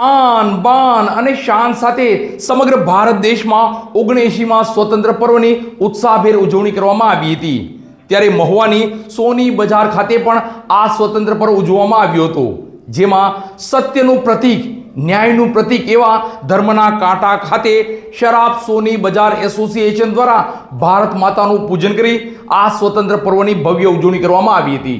આન, બાન અને શાન સાથે સમગ્ર ભારત દેશમાં ઓગણએંશીમાં સ્વતંત્ર પર્વની ઉત્સાહભેર ઉજવણી કરવામાં આવી હતી. ત્યારે મહુવાની સોની બજાર ખાતે પણ આ સ્વતંત્ર પર્વ ઉજવવામાં આવ્યું હતું. જેમાં સત્યનું પ્રતીક, ન્યાયનું પ્રતીક એવા ધર્મના કાંટા ખાતે શરાબ સોની બજાર એસોસિએશન દ્વારા ભારત માતાનું પૂજન કરી આ સ્વતંત્ર પર્વની ભવ્ય ઉજવણી કરવામાં આવી હતી.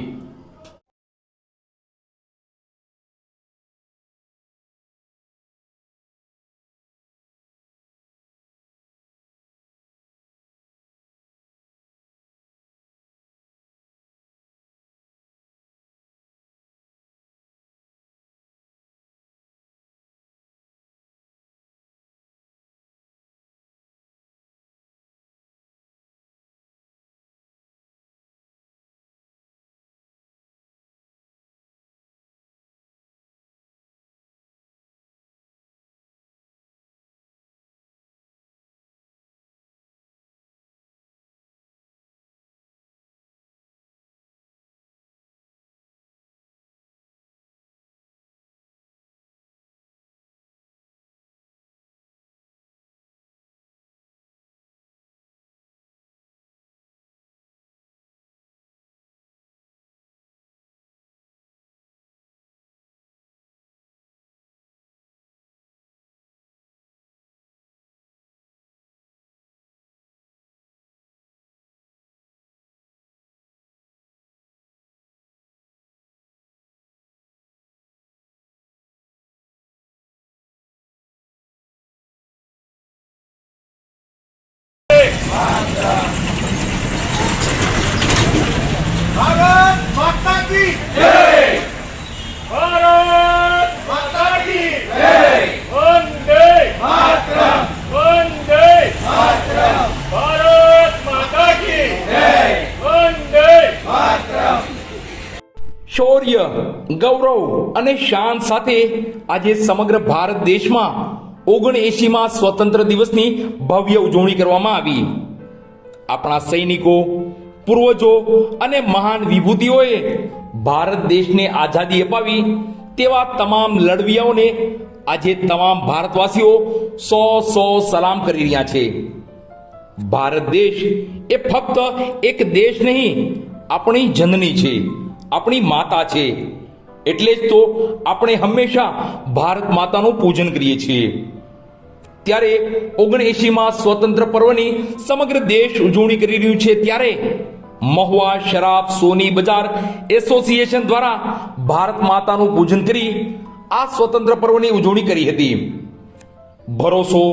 શૌર્ય, ગૌરવ અને શાન સાથે આજે સમગ્ર ભારત દેશમાં ઓગણએંશીમાં સ્વતંત્ર દિવસની ભવ્ય ઉજવણી કરવામાં આવી. આપણા સૈનિકો, પૂર્વજો અને મહાન વિભૂતિઓએ ભારત દેશને આઝાદી અપાવી તેવા તમામ લડવીયાઓને આજે તમામ ભારતવાસીઓ સો સો સલામ કરી રહ્યા છે. ભારત દેશ એ ફક્ત એક દેશ નહીં, આપણી જનની છે, આપણી માતા છે. એટલે જ તો આપણે હંમેશા ભારત માતાનું પૂજન કરીએ છીએ. ત્યારે ઓગણએંશીમાં સ્વતંત્ર પર્વની સમગ્ર દેશ ઉજવણી કરી રહ્યું છે ત્યારે મહુવા શરાબ સોની બજાર એસોસિએશન દ્વારા ભારત માતાનું પૂજન કરી આ સ્વતંત્ર પર્વની ઉજવણી કરી હતી. ભરોસો,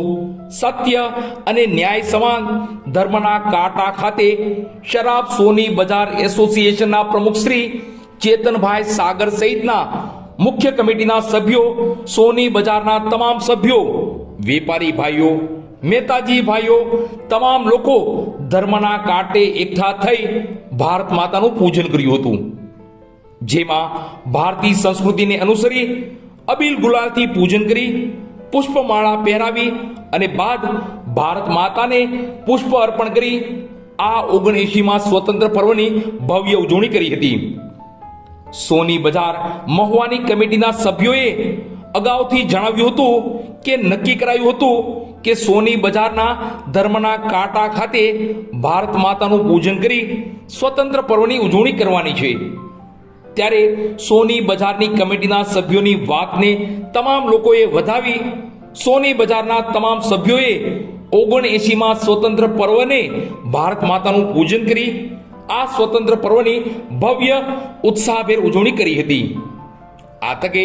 સત્ય અને ન્યાય સમાન ધર્મના કાંટા ખાતે શરાબ સોની બજાર એસોસિએશનના પ્રમુખ શ્રી ચેતનભાઈ સાગર સહિતના મુખ્ય કમિટીના સભ્યો, સોની બજારના તમામ સભ્યો, વેપારી ભાઈઓ, મહેતાજી ભાઈઓ, તમામ લોકો ધર્મના કાંટે એકઠા થઈ ભારત માતાનું પૂજન કર્યું હતું. જેમાં ભારતીય સંસ્કૃતિને અનુસરી અબીલ ગુલાલથી પૂજન કરી પુષ્પમાળા પહેરાવી અને બાદ ભારત માતાને પુષ્પ અર્પણ કરી આ ઓગણએંશીમાં સ્વતંત્ર પર્વની ભવ્ય ઉજવણી કરી હતી. સોની બજાર મહુવાની કમિટીના સભ્યોએ અગાઉથી જણાવ્યું હતું કે નક્કી કરાયું હતું કે સોની બજારના ધર્મના કાંટા ખાતે ભારત માતાનું પૂજન કરી સ્વતંત્ર પર્વની ઉજવણી કરવાની છે. ત્યારે સોની બજારની કમિટીના સભ્યોની વાતને તમામ લોકોએ વધાવી સોની બજારના તમામ સભ્યોએ ઓગણએંશીમાં સ્વતંત્ર પર્વને ભારત માતાનું પૂજન કરી આ સ્વતંત્ર પર્વની ભવ્ય ઉત્સાહભેર ઉજવણી કરી હતી. આ તકે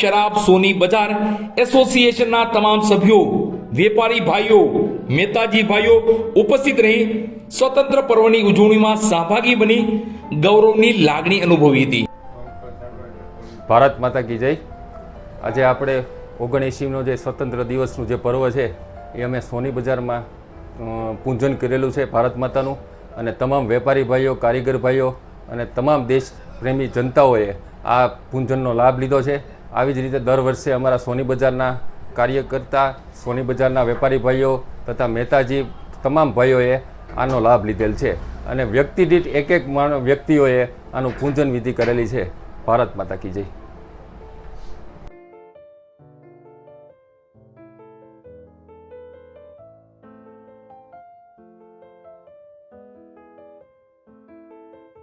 શરાબ સોની બજાર એસોસિએશનના તમામ સભ્યો વેપારી ભાઈઓ મહેતાજી ભાઈઓ ઉપસ્થિત રહી સ્વતંત્ર પર્વની ઉજવણીમાં સહભાગી બની ગૌરવની લાગણી અનુભવી હતી. ભારત માતા કી જય. આજે આપણે ઓગણએંશીનો જે સ્વતંત્ર દિવસનું જે પર્વ છે, એ અમે સોની બજારમાં પૂજન કરેલું છે ભારત માતાનું. અને તમામ વેપારી ભાઈઓ, કારીગર ભાઈઓ અને તમામ દેશ પ્રેમી જનતાઓએ આ પૂજનનો લાભ લીધો છે. આવી જ રીતે દર વર્ષે અમારા સોની બજારના કાર્યકર્તા સોની બજારના વેપારી ભાઈઓ તથા મહેતાજી તમામ ભાઈઓએ આનો લાભ લીધેલ છે. અને વ્યક્તિ દીઠ એક એક વ્યક્તિઓએ આનું પૂજન વિધિ કરેલી છે. ભારત માતા કી જય.